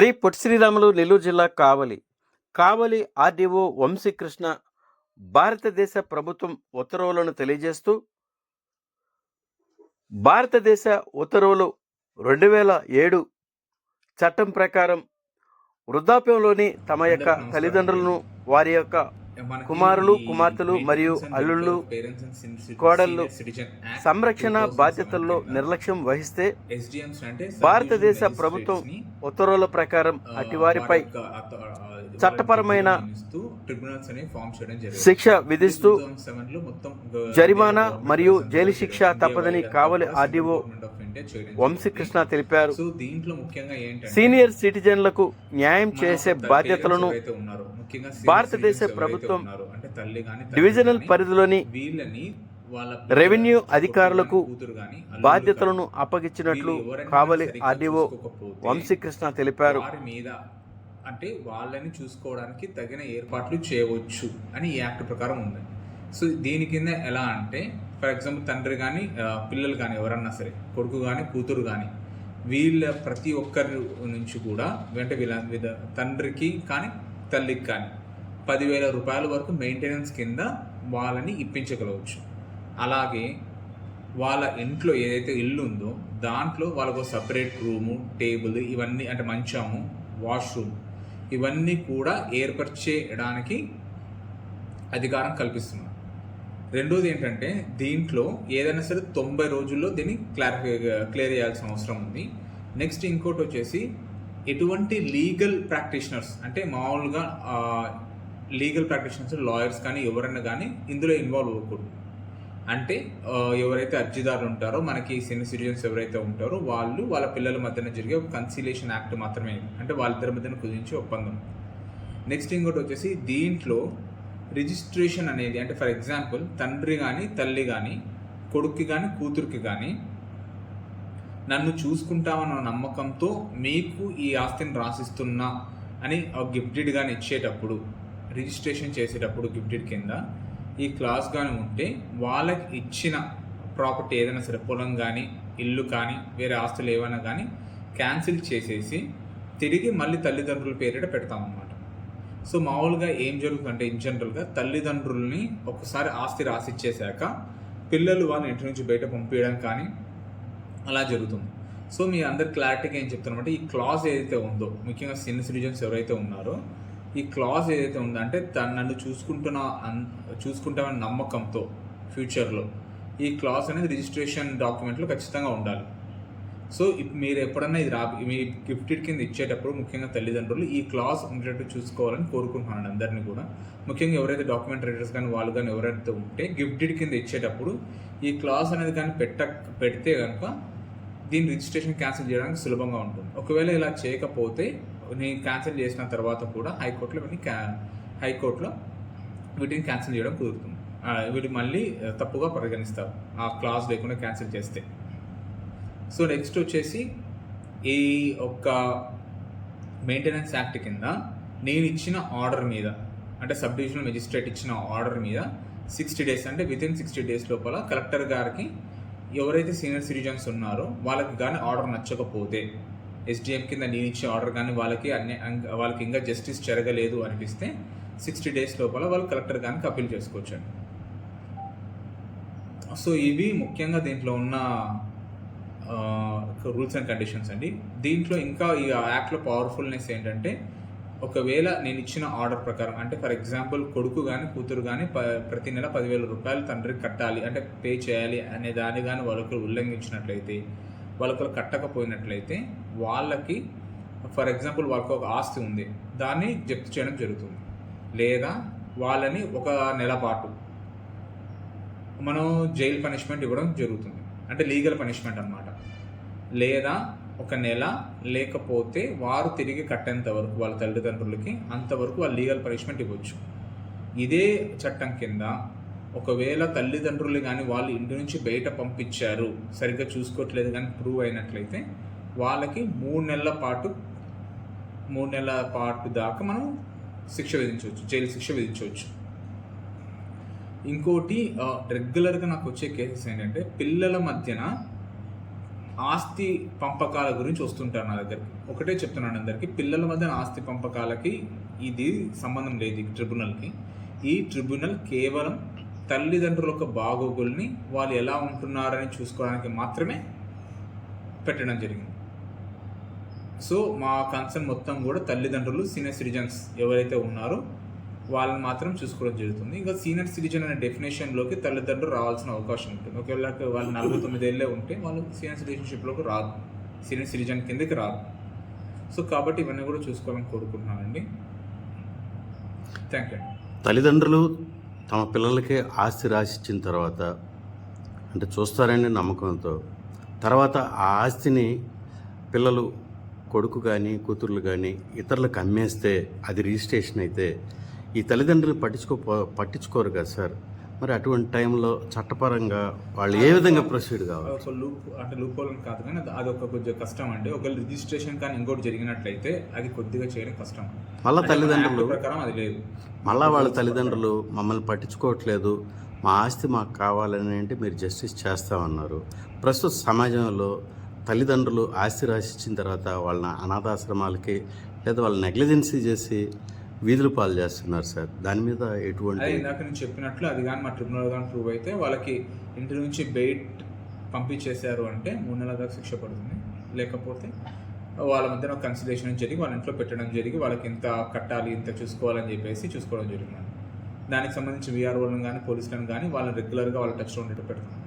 శ్రీ పొట్టి శ్రీరాములు నెల్లూరు జిల్లా కావలి. కావలి ఆర్డీఓ వంశీకృష్ణ భారతదేశ ప్రభుత్వం ఉత్తర్వులను తెలియజేస్తూ భారతదేశ ఉత్తర్వులు రెండు వేల ఏడు చట్టం ప్రకారం వృద్ధాప్యంలోని తమ యొక్క తల్లిదండ్రులను వారి యొక్క కుమారులు, కుమార్తెలు మరియు అల్లుళ్ళు, కోడళ్ళు సంరక్షణ బాధ్యతల్లో నిర్లక్ష్యం వహిస్తే భారతదేశ ప్రభుత్వం ఉత్తర్వుల ప్రకారం అటివారిపై చట్టపరమైన శిక్ష విధిస్తూ జరిమానా మరియు జైలు శిక్ష తప్పదని కావలి ఆర్డీఓ వంశీకృష్ణ తెలిపారు. సీనియర్ సిటిజన్లకు న్యాయం చేసే బాధ్యతలను భారతదేశ ప్రభుత్వం డివిజనల్ పరిధిలోని రెవెన్యూ అధికారులకు బాధ్యతలను అప్పగించినట్లు కావలి ఆర్డీఓ వంశీకృష్ణ తెలిపారు. అంటే వాళ్ళని చూసుకోవడానికి తగిన ఏర్పాట్లు చేయవచ్చు అని ఈ యాక్ట్ ప్రకారం ఉంది. సో దీని కింద ఎలా అంటే ఫర్ ఎగ్జాంపుల్ తండ్రి కానీ పిల్లలు కానీ ఎవరన్నా సరే కొడుకు కానీ కూతురు కానీ వీళ్ళ ప్రతి ఒక్కరి నుంచి కూడా అంటే వీళ్ళ తండ్రికి కానీ తల్లికి కానీ. పదివేల రూపాయల వరకు మెయింటెనెన్స్ కింద వాళ్ళని ఇప్పించగలవచ్చు. అలాగే వాళ్ళ ఇంట్లో ఏదైతే ఇల్లు ఉందో దాంట్లో వాళ్ళకు సపరేట్ రూము టేబుల్ ఇవన్నీ అంటే మంచము వాష్రూమ్ ఇవన్నీ కూడా ఏర్పరిచేయడానికి అధికారం కల్పిస్తున్నారు. రెండోది ఏంటంటే దీంట్లో ఏదైనా సరే తొంభై రోజుల్లో దీన్ని క్లారిఫై క్లియర్ చేయాల్సిన అవసరం ఉంది. నెక్స్ట్ ఇంకోటి వచ్చేసి ఎటువంటి లీగల్ ప్రాక్టీషనర్స్ అంటే మామూలుగా లీగల్ ప్రాక్టీషనర్స్ లాయర్స్ కానీ ఎవరైనా కానీ ఇందులో ఇన్వాల్వ్ అవ్వకూడదు. అంటే ఎవరైతే అర్జీదారులు ఉంటారో మనకి సీనియర్ సిటిజన్స్ ఎవరైతే ఉంటారో వాళ్ళు వాళ్ళ పిల్లల మధ్యన జరిగే ఒక కన్సిలేషన్ యాక్ట్ మాత్రమే. అంటే వాళ్ళిద్దరి మధ్యన కుదించే ఒప్పందం. నెక్స్ట్ ఇంకోటి వచ్చేసి దీంట్లో రిజిస్ట్రేషన్ అనేది అంటే ఫర్ ఎగ్జాంపుల్ తండ్రి కానీ తల్లి కానీ కొడుక్కి కానీ కూతురికి కానీ నన్ను చూసుకుంటామన్న నమ్మకంతో మీకు ఈ ఆస్తిని రాసిస్తున్నా అని గిఫ్టెడ్ కానీ ఇచ్చేటప్పుడు రిజిస్ట్రేషన్ చేసేటప్పుడు గిఫ్టెడ్ కింద ఈ క్లాస్ కానీ ఉంటే వాళ్ళకి ఇచ్చిన ప్రాపర్టీ ఏదైనా సరే పొలం కానీ ఇల్లు కానీ వేరే ఆస్తులు ఏమైనా కానీ క్యాన్సిల్ చేసేసి తిరిగి మళ్ళీ తల్లిదండ్రుల పేరిట పెడతామన్నమాట. సో మామూలుగా ఏం జరుగుతుందంటే ఇన్ జనరల్గా తల్లిదండ్రుల్ని ఒకసారి ఆస్తి రాసిచ్చేశాక పిల్లలు వాళ్ళని ఇంటి నుంచి బయట పంపించడం కానీ అలా జరుగుతుంది. సో మీ అందరు క్లారిటీగా ఏం చెప్తున్నామంటే ఈ క్లాజ్ ఏదైతే ఉందో ముఖ్యంగా సీనియర్ సిటిజన్స్ ఎవరైతే ఉన్నారో ఈ క్లాజ్ ఏదైతే ఉందో అంటే తను నన్ను చూసుకుంటున్న అన్- చూసుకుంటామని నమ్మకంతో ఫ్యూచర్లో ఈ క్లాజ్ అనేది రిజిస్ట్రేషన్ డాక్యుమెంట్లో ఖచ్చితంగా ఉండాలి. సో మీరు ఎప్పుడన్నా ఇది రా మీ గిఫ్టెడ్ కింద ఇచ్చేటప్పుడు ముఖ్యంగా తల్లిదండ్రులు ఈ క్లాస్ ఉండేటట్టు చూసుకోవాలని కోరుకుంటున్నాను అందరినీ కూడా. ముఖ్యంగా ఎవరైతే డాక్యుమెంట్ రైటర్స్ కానీ వాళ్ళు కానీ ఎవరైతే ఉంటే గిఫ్టెడ్ కింద ఇచ్చేటప్పుడు ఈ క్లాస్ అనేది కానీ పెట్ట పెడితే కనుక దీని రిజిస్ట్రేషన్ క్యాన్సిల్ చేయడానికి సులభంగా ఉంటుంది. ఒకవేళ ఇలా చేయకపోతే నేను క్యాన్సిల్ చేసిన తర్వాత కూడా హైకోర్టులో వీటిని క్యా హైకోర్టులో వీటిని క్యాన్సిల్ చేయడం కుదురుతుంది. వీటి మళ్ళీ తప్పుగా పరిగణిస్తారు. ఆ క్లాస్ లేకుండా క్యాన్సిల్ చేస్తే. సో నెక్స్ట్ వచ్చేసి ఈ ఒక్క మెయింటెనెన్స్ యాక్ట్ కింద నేను ఇచ్చిన ఆర్డర్ మీద అంటే సబ్ డివిజనల్ మెజిస్ట్రేట్ ఇచ్చిన ఆర్డర్ మీద సిక్స్టీ డేస్ అంటే విత్ ఇన్ సిక్స్టీ డేస్ లోపల కలెక్టర్ గారికి ఎవరైతే సీనియర్ సిటిజన్స్ ఉన్నారో వాళ్ళకి కానీ ఆర్డర్ నచ్చకపోతే ఎస్డిఎం కింద నేను ఇచ్చే ఆర్డర్ కానీ వాళ్ళకి అన్ని వాళ్ళకి ఇంకా జస్టిస్ జరగలేదు అనిపిస్తే సిక్స్టీ డేస్ లోపల వాళ్ళు కలెక్టర్ కానీ అప్పీల్ చేసుకోవచ్చు సో ఇవి ముఖ్యంగా దీంట్లో ఉన్న రూల్స్ అండ్ కండిషన్స్ అండి. దీంట్లో ఇంకా ఈ యాక్ట్లో పవర్ఫుల్నెస్ ఏంటంటే ఒకవేళ నేను ఇచ్చిన ఆర్డర్ ప్రకారం అంటే ఫర్ ఎగ్జాంపుల్ కొడుకు కానీ కూతురు కానీ ప ప్రతి నెల పదివేల రూపాయలు తండ్రికి కట్టాలి అంటే పే చేయాలి అనే దాన్ని కానీ వాళ్ళకి ఉల్లంఘించినట్లయితే వాళ్ళకి కట్టకపోయినట్లయితే వాళ్ళకి ఫర్ ఎగ్జాంపుల్ వాళ్ళకి ఒక ఆస్తి ఉంది దాన్ని జప్తు చేయడం జరుగుతుంది. లేదా వాళ్ళని ఒక నెల పాటు మనం జైలు పనిష్మెంట్ ఇవ్వడం జరుగుతుంది అంటే లీగల్ పనిష్మెంట్ అన్నమాట. లేదా ఒక నెల లేకపోతే వారు తిరిగి కట్టేంత వరకు వాళ్ళ తల్లిదండ్రులకి అంతవరకు వాళ్ళు లీగల్ పనిష్మెంట్ ఇవ్వచ్చు. ఇదే చట్టం కింద ఒకవేళ తల్లిదండ్రులు కానీ వాళ్ళు ఇంటి నుంచి బయట పంపించారు సరిగ్గా చూసుకోవట్లేదు కానీ ప్రూవ్ అయినట్లయితే వాళ్ళకి మూడు నెలల పాటు మూడు నెలల పాటు దాకా మనం శిక్ష విధించవచ్చు జైలు శిక్ష విధించవచ్చు. ఇంకోటి రెగ్యులర్గా నాకు వచ్చే కేసెస్ ఏంటంటే పిల్లల మధ్యన ఆస్తి పంపకాల గురించి వస్తుంటారు నా దగ్గరికి. ఒకటే చెప్తున్నాను అందరికి. పిల్లల మధ్య ఆస్తి పంపకాలకి ఇది సంబంధం లేదు ఈ ట్రిబ్యునల్కి. ఈ ట్రిబ్యునల్ కేవలం తల్లిదండ్రుల యొక్క బాగోగుల్ని వాళ్ళు ఎలా ఉంటున్నారని చూసుకోవడానికి మాత్రమే పెట్టడం జరిగింది. సో మా కన్సర్న్ మొత్తం కూడా తల్లిదండ్రులు సీనియర్ సిటిజన్స్ ఎవరైతే ఉన్నారో వాళ్ళని మాత్రం చూసుకోవడం జరుగుతుంది. ఇంకా సీనియర్ సిటిజన్ అనే డెఫినేషన్లోకి తల్లిదండ్రులు రావాల్సిన అవకాశం ఉంటుంది. ఒకవేళ వాళ్ళు నలభై తొమ్మిది ఏళ్ళే ఉంటే వాళ్ళు సీనియర్ సిటిజన్షిప్లోకి రాదు సీనియర్ సిటిజన్ కిందకి రాదు సో కాబట్టి ఇవన్నీ కూడా చూసుకోవాలని కోరుకుంటున్నానండి. థ్యాంక్ యూ తల్లిదండ్రులు తమ పిల్లలకి ఆస్తి రాసిచ్చిన తర్వాత అంటే చూస్తారని నమ్మకంతో తర్వాత ఆ ఆస్తిని పిల్లలు కొడుకు కానీ కూతుర్లు కానీ ఇతరులకు అమ్మేస్తే అది రిజిస్ట్రేషన్ అయితే ఈ తల్లిదండ్రులు పట్టించుకో పట్టించుకోరు కదా సార్. మరి అటువంటి టైంలో చట్టపరంగా వాళ్ళు ఏ విధంగా ప్రొసీడ్ కావాలి? ఒక లూప్ అంటే లూప్ హోల్ కాదు కానీ అది- అదొక కొంచెం కష్టం అండి. ఒకవేళ రిజిస్ట్రేషన్ కానీ ఇంకోటి జరిగినట్లయితే అది కొద్దిగా చేయడం కష్టం. మళ్ళా తల్లిదండ్రులు ప్రకారం అది లేదు. మళ్ళా వాళ్ళ తల్లిదండ్రులు మమ్మల్ని పట్టించుకోవట్లేదు. మా ఆస్తి మాకు కావాలని అంటే మీరు జస్టిస్ చేస్తామన్నారు. ప్రస్తుత సమాజంలో తల్లిదండ్రులు ఆస్తి రాసిచ్చిన తర్వాత వాళ్ళని అనాథాశ్రమాలకి లేదా వాళ్ళ నెగ్లిజెన్సీ చేసి వీధులు పాలు చేస్తున్నారు సార్. దాని మీద ఎటువంటి ఇందాక నేను చెప్పినట్లు అది కానీ మా ట్రిబ్యునల్ కానీ ప్రూవ్ అయితే వాళ్ళకి ఇంటి నుంచి బెయిట్ పంపించేశారు అంటే మూడు నెలల దాకా శిక్ష పడుతుంది. లేకపోతే వాళ్ళ మధ్యన కన్సిలేషన్ జరిగి వాళ్ళ ఇంట్లో పెట్టడం జరిగి వాళ్ళకి ఇంత కట్టాలి ఇంత చూసుకోవాలని చెప్పేసి చూసుకోవడం జరిగింది దానికి సంబంధించి వీఆర్ఓలను కానీ పోలీసులను కానీ వాళ్ళని రెగ్యులర్గా వాళ్ళ టచ్లో ఉండేట్టు పెడతాను